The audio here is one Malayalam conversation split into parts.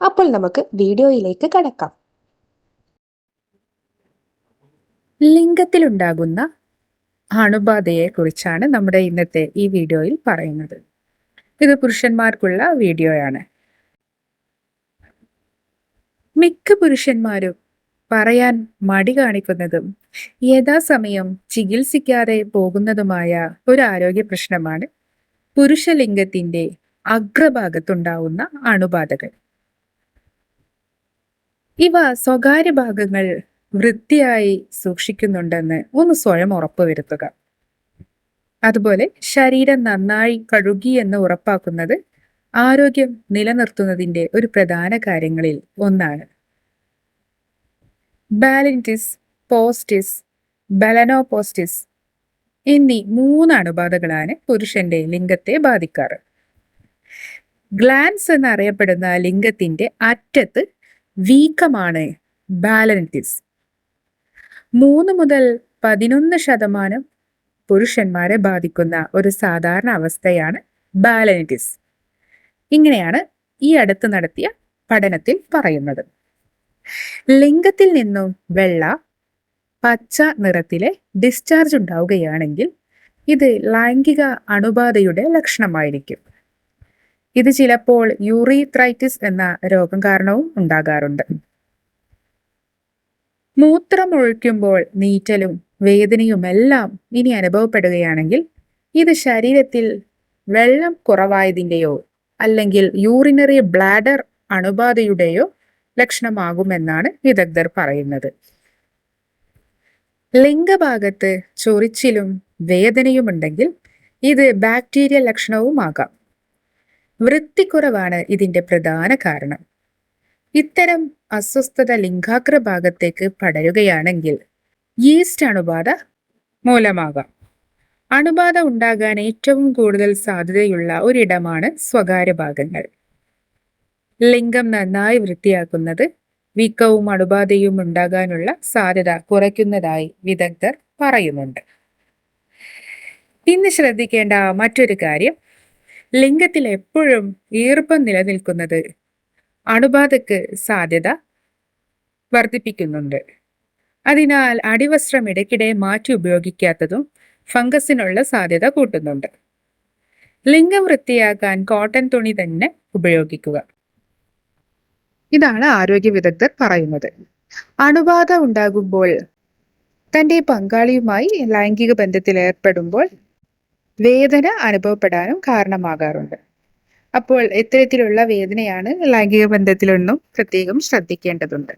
അപ്പോൾ നമുക്ക് വീഡിയോയിലേക്ക് കടക്കാം. ലിംഗത്തിലുണ്ടാകുന്ന അണുബാധയെ കുറിച്ചാണ് നമ്മുടെ ഇന്നത്തെ ഈ വീഡിയോയിൽ പറയുന്നത്. ഇത് പുരുഷന്മാർക്കുള്ള വീഡിയോയാണ്. മിക്ക പുരുഷന്മാരും പറയാൻ മടി കാണിക്കുന്നതും യഥാസമയം ചികിത്സിക്കാതെ പോകുന്നതുമായ ഒരു ആരോഗ്യ പ്രശ്നമാണ് പുരുഷലിംഗത്തിന്റെ അഗ്രഭാഗത്തുണ്ടാവുന്ന അണുബാധകൾ. ഇവ സ്വകാര്യ ഭാഗങ്ങൾ വൃത്തിയായി സൂക്ഷിക്കുന്നുണ്ടെന്ന് ഒന്ന് സ്വയം ഉറപ്പുവരുത്തുക. അതുപോലെ ശരീരം നന്നായി കഴുകി എന്ന് ഉറപ്പാക്കുന്നത് ആരോഗ്യം നിലനിർത്തുന്നതിന്റെ ഒരു പ്രധാന കാര്യങ്ങളിൽ ഒന്നാണ്. ബാലന്റിസ് പോസ്റ്റിസ് ബലനോപോസ്റ്റിസ് എന്നീ മൂന്ന് അണുബാധകളാണ് പുരുഷന്റെ ലിംഗത്തെ ബാധിക്കാറ്. ഗ്ലാൻസ് എന്നറിയപ്പെടുന്ന ലിംഗത്തിന്റെ അറ്റത്ത് വീക്കമാണ് ബാലനിറ്റിസ്. മൂന്ന് മുതൽ പതിനൊന്ന് ശതമാനം പുരുഷന്മാരെ ബാധിക്കുന്ന ഒരു സാധാരണ അവസ്ഥയാണ് ബാലനിറ്റിസ്. ഇങ്ങനെയാണ് ഈ അടുത്ത് നടത്തിയ പഠനത്തിൽ പറയുന്നത്. ലിംഗത്തിൽ നിന്നും വെള്ള പച്ച നിറത്തിലെ ഡിസ്ചാർജ് ഉണ്ടാവുകയാണെങ്കിൽ ഇത് ലൈംഗിക അണുബാധയുടെ ലക്ഷണമായിരിക്കും. ഇത് ചിലപ്പോൾ യൂറിത്രൈറ്റിസ് എന്ന രോഗം കാരണവും ഉണ്ടാകാറുണ്ട്. മൂത്രമൊഴിക്കുമ്പോൾ നീറ്റലും വേദനയുമെല്ലാം ഇനി അനുഭവപ്പെടുകയാണെങ്കിൽ ഇത് ശരീരത്തിൽ വെള്ളം കുറവായതിന്റെയോ അല്ലെങ്കിൽ യൂറിനറി ബ്ലാഡർ അണുബാധയുടെയോ ലക്ഷണമാകുമെന്നാണ് വിദഗ്ധർ പറയുന്നത്. ലിംഗഭാഗത്ത് ചൊറിച്ചിലും വേദനയുമുണ്ടെങ്കിൽ ഇത് ബാക്ടീരിയ ലക്ഷണവുമാകാം. വൃത്തിക്കുറവാണ് ഇതിന്റെ പ്രധാന കാരണം. ഇത്തരം അസ്വസ്ഥത ലിംഗാഗ്ര ഭാഗത്തേക്ക് പടരുകയാണെങ്കിൽ ഈസ്റ്റ് അണുബാധ മൂലമാകാം. അണുബാധ ഉണ്ടാകാൻ ഏറ്റവും കൂടുതൽ സാധ്യതയുള്ള ഒരിടമാണ് സ്വകാര്യ ഭാഗങ്ങൾ. ലിംഗം നന്നായി വൃത്തിയാക്കുന്നത് വീക്കവും അണുബാധയും ഉണ്ടാകാനുള്ള സാധ്യത കുറയ്ക്കുന്നതായി വിദഗ്ധർ പറയുന്നുണ്ട്. ഇന്ന് ശ്രദ്ധിക്കേണ്ട മറ്റൊരു കാര്യം ലിംഗത്തിൽ എപ്പോഴും ഈർപ്പം നിലനിൽക്കുന്നത് അണുബാധക്ക് സാധ്യത വർദ്ധിപ്പിക്കുന്നുണ്ട്. അതിനാൽ അടിവസ്ത്രം ഇടയ്ക്കിടെ മാറ്റി ഉപയോഗിക്കാത്തതും ഫംഗസിനുള്ള സാധ്യത കൂട്ടുന്നുണ്ട്. ലിംഗം വൃത്തിയാക്കാൻ കോട്ടൺ തുണി തന്നെ ഉപയോഗിക്കുക. ഇതാണ് ആരോഗ്യ വിദഗ്ധർ പറയുന്നത്. അണുബാധ ഉണ്ടാകുമ്പോൾ തന്റെ പങ്കാളിയുമായി ലൈംഗിക ബന്ധത്തിൽ ഏർപ്പെടുമ്പോൾ വേദന അനുഭവപ്പെടാനും കാരണമാകാറുണ്ട്. അപ്പോൾ ഇത്തരത്തിലുള്ള വേദനയാണ് ലൈംഗിക ബന്ധത്തിലൊന്നും പ്രത്യേകം ശ്രദ്ധിക്കേണ്ടതുണ്ട്.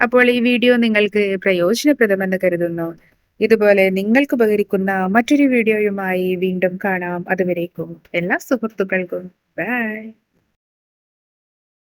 അപ്പോൾ ഈ വീഡിയോ നിങ്ങൾക്ക് പ്രയോജനപ്രദമെന്ന് കരുതുന്നു. ഇതുപോലെ നിങ്ങൾക്ക് ഉപകരിക്കുന്ന മറ്റൊരു വീഡിയോയുമായി വീണ്ടും കാണാം. അതുവരേക്കും എല്ലാ സുഹൃത്തുക്കൾക്കും. ബൈ.